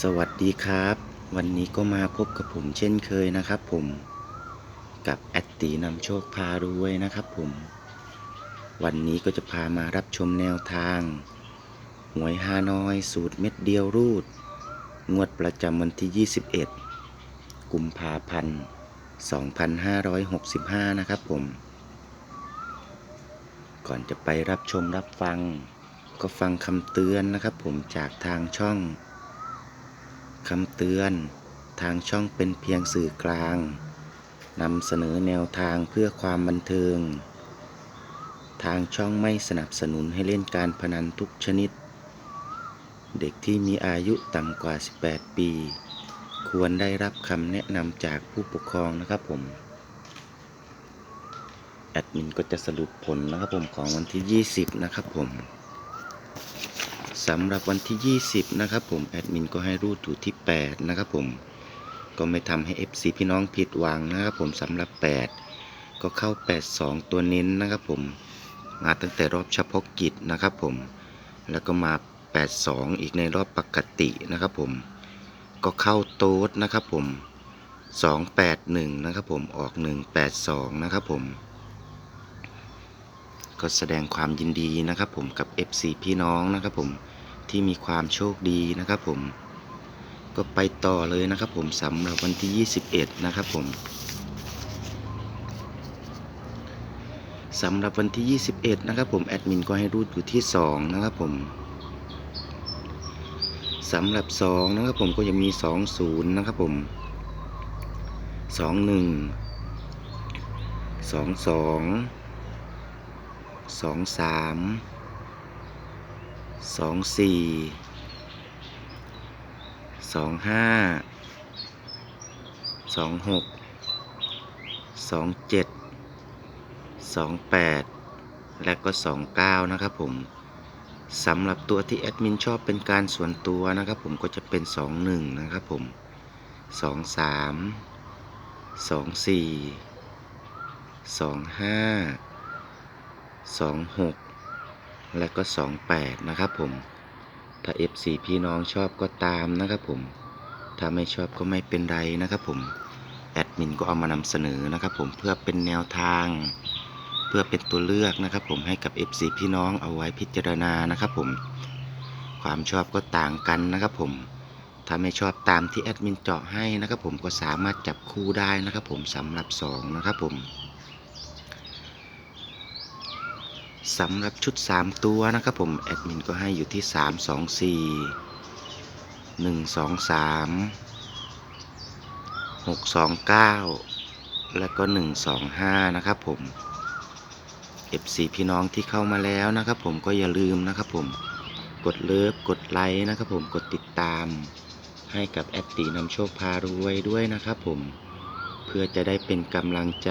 สวัสดีครับ วันนี้ก็มาพบกับผมเช่นเคยนะครับผมกับแอตตีนำโชคพารวยนะครับผม วันนี้ก็จะพามารับชมแนวทาง หวยฮานอยสูตรเม็ดเดียวรูด งวดประจำวันที่ 21 กุมภาพันธ์ 2565 นะครับผม ก่อนจะไปรับชมรับฟัง ก็ฟังคำเตือนนะครับผมจากทางช่อง คำเตือน ทางช่องเป็นเพียงสื่อกลางนำเสนอแนวทางเพื่อความบันเทิง ทางช่องไม่สนับสนุนให้เล่นการพนันทุกชนิด เด็กที่มีอายุต่ำกว่า 18 ปี ควรได้รับคำแนะนำจากผู้ปกครองนะครับผม แอดมินก็จะสรุปผลนะครับผมของวันที่ 20 นะครับผม สำหรับวันที่ 20 นะครับผมแอดมินก็ให้รูดอยู่ที่ 8 นะครับผมก็ไม่ทำให้ FC พี่น้องผิดหวังนะครับผมสำหรับ 8 ก็เข้า 82 ตัวเน้นนะครับผมมาตั้งแต่รอบเฉพาะกิจนะครับผมแล้วก็มา 82 อีกในรอบปกตินะครับผมก็เข้าโต๊ดนะครับผม 281 นะครับผมออก 182 นะครับผมก็แสดงความยินดีนะครับผมกับ FC พี่น้องนะครับผม ที่มีความโชคดีนะครับผมก็ไปต่อเลยนะครับผมสำหรับวันที่ 21 นะครับผมสำหรับวันที่ 21 นะครับผมแอดมินก็ให้รูดอยู่ที่ 2 นะครับผมสำหรับ 2 นะครับผมก็จะมี 20 นะครับผม 21 22สอง สองสี่สองห้าสองหกสองเจ็ดสองแปดและก็สองเก้านะครับผมสำหรับตัวที่แอดมินชอบเป็นการส่วนตัวนะครับผมก็จะเป็นสองหนึ่งนะครับผมสองสามสองสี่สองห้า26 และก็ 28 นะครับผม ถ้า FC พี่น้องชอบก็ตามนะครับผม ถ้าไม่ชอบก็ไม่เป็นไรนะครับผม แอดมินก็เอามานำเสนอนะครับผมเพื่อเป็นแนวทาง เพื่อเป็นตัวเลือกนะครับผมให้กับ FC พี่น้องเอาไว้พิจารณานะครับผม ความชอบก็ต่างกันนะครับผม ถ้าไม่ชอบตามที่แอดมินเจาะให้นะครับผมก็สามารถจับคู่ได้นะครับผมสำหรับ 2 นะครับผม สำหรับชุด 3 ตัวนะครับผมแอดมินก็ให้อยู่ที่ 3 2 4 1 2 3 6 2 9 แล้วก็ 1 2 5 นะครับผม FC พี่น้องที่เข้ามาแล้วนะครับผมก็อย่าลืมนะครับผมกดเลิฟกดไลค์นะครับผมกดติดตาม ให้กับแอดตีนำโชคพารวยด้วยนะครับผมเพื่อจะได้เป็นกำลังใจ